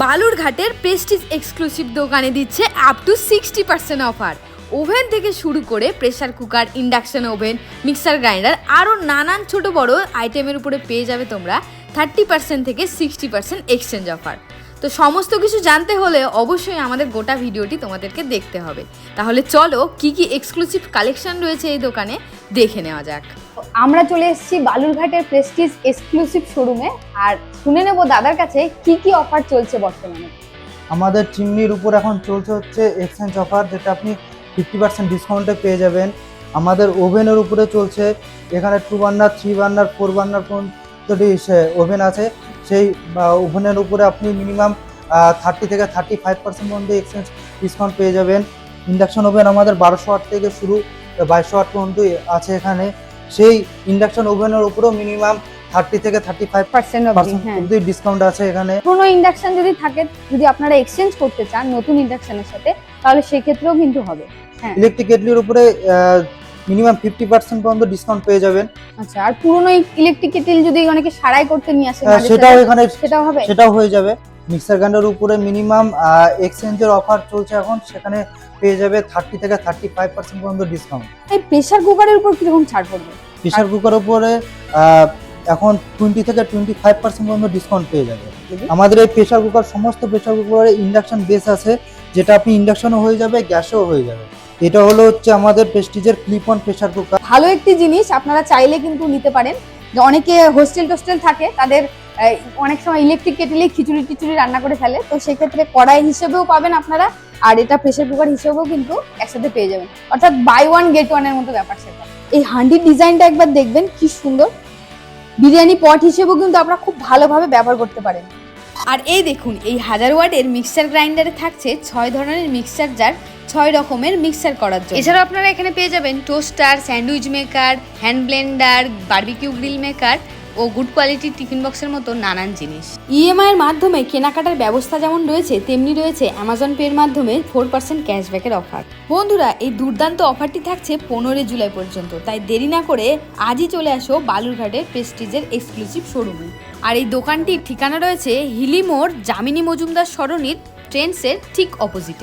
বালুরঘাটের Prestige exclusive দোকানে দিচ্ছে up to sixty percent offer oven থেকে শুরু করে pressure cooker induction oven mixer grinder আরও নানান ছোট বড় আইটেমের উপরে পেয়ে যাবে তোমরা থার্টি পার্সেন্ট থেকে সিক্সটি পার্সেন্ট এক্সচেঞ্জ অফার তো সমস্ত কিছু জানতে হলে অবশ্যই আমাদের গোটা ভিডিওটি তোমাদেরকে দেখতে হবে। তাহলে চলো কি কি এক্সক্লুসিভ কালেকশন রয়েছে এই দোকানে দেখে নেওয়া যাক। আমরা চলে এসেছি বালুরঘাটের প্রেস্টিজ এক্সক্লুসিভ শোরুমে আর শুনে নেব দাদার কাছে কি কি অফার চলছে বর্তমানে। আমাদের চিমনির উপর এখন চলছে হচ্ছে এক্সচেঞ্জ অফার যেটা আপনি ফিফটি পার্সেন্ট ডিসকাউন্টে পেয়ে যাবেন। আমাদের ওভেনের উপরে চলছে এখানে two burner three burner four burner পর্যন্ত ওভেন আছে সেই ওভেনের উপরে আপনি মিনিমাম থার্টি থেকে থার্টি ফাইভ পার্সেন্ট পর্যন্ত এক্সচেঞ্জ ডিসকাউন্ট পেয়ে যাবেন। ইন্ডাকশন ওভেন আমাদের বারোশো আট থেকে শুরু বাইশশো আট পর্যন্ত আছে এখানে। সেই ইন্ডাকশন ওভেনের উপরেও মিনিমাম থার্টি থেকে থার্টি ফাইভ পার্সেন্ট হ্যাঁ। ডিসকাউন্ট আছে এখানে। পুরোনো ইন্ডাকশন যদি থাকে যদি আপনারা এক্সচেঞ্জ করতে চান নতুন ইন্ডাকশনের সাথে তাহলে সেক্ষেত্রেও কিন্তু হবে। হ্যাঁ। ইলেকট্রিক কেটলির উপরে মিনিমাম ফিফটি পার্সেন্ট পর্যন্ত ডিসকাউন্ট পেয়ে যাবেন। আচ্ছা আর পুরোনো ইলেকট্রিক কেটেল যদি অনেকে সারাই করতে নিয়ে আসে সেটাও এখানে সেটাও হবে? সেটাও হয়ে যাবে। মিক্সার গ্রাইন্ডার উপরে মিনিমাম এক্সচেঞ্জের অফার চলছে এখন সেখানে পেয়ে যাবে থার্টি থেকে থার্টি ফাইভ পার্সেন্ট পর্যন্ত ডিসকাউন্ট এই প্রেসার কুকারের উপর কীরকম ছাড় পড়বে? প্রেশার কুকার উপরে এখন টোয়েন্টি থেকে টোয়েন্টি ফাইভ পার্সেন্ট পর্যন্ত ডিসকাউন্ট পেয়ে যাবে। আমাদের এই প্রেশার কুকার সমস্ত প্রেশার কুকারে ইন্ডাকশন বেস আছে যেটা আপনি ইন্ডাকশনও হয়ে যাবে গ্যাসও হয়ে যাবে। এটা হলো হচ্ছে আমাদের প্রেস্টিজের ক্লিপ অন প্রেশার কুকার ভালো একটি জিনিস, আপনারা চাইলে কিন্তু নিতে পারেন। যে অনেকে হোস্টেল টোস্টেল থাকে, তাদের অনেক সময় ইলেকট্রিক কেটেলে খিচুড়ি টিচুড়ি রান্না করে ফেলে। তো সেক্ষেত্রে কড়াই হিসেবেও পাবেন আপনারা, আর এটা প্রেসার কুকার হিসেবেও কিন্তু একসাথে পেয়ে যাবেন। অর্থাৎ বাই ওয়ান গেট ওয়ানের মতো ব্যাপার সেটা। এই হান্ডির ডিজাইনটা একবার দেখবেন, কি সুন্দর। বিরিয়ানি পট হিসেবেও কিন্তু আপনারা খুব ভালোভাবে ব্যবহার করতে পারেন। আর এই দেখুন, এই হাজার ওয়াটের মিক্সার গ্রাইন্ডারে থাকছে ছয় ধরনের মিক্সার জার ছয় রকমের মিক্সার করার জন্য। এছাড়াও আপনারা এখানে পেয়ে যাবেন toaster sandwich maker hand blender barbecue grill maker ও গুড কোয়ালিটির টিফিন বক্সের মতো নানান জিনিস। ইএমআই এর মাধ্যমে কেনাকাটার ব্যবস্থা যেমন রয়েছে তেমনি রয়েছে অ্যামাজন পের মাধ্যমে ফোর পার্সেন্ট ক্যাশব্যাকের অফার বন্ধুরা এই দুর্দান্ত অফারটি থাকছে পনেরোই জুলাই পর্যন্ত তাই দেরি না করে আজই চলে আসো বালুরঘাটের প্রেস্টিজের এক্সক্লুসিভ শোরুমে আর এই দোকানটির ঠিকানা রয়েছে হিলিমোড় জামিনী মজুমদার সরণির ট্রেন্ডসের ঠিক অপোজিটে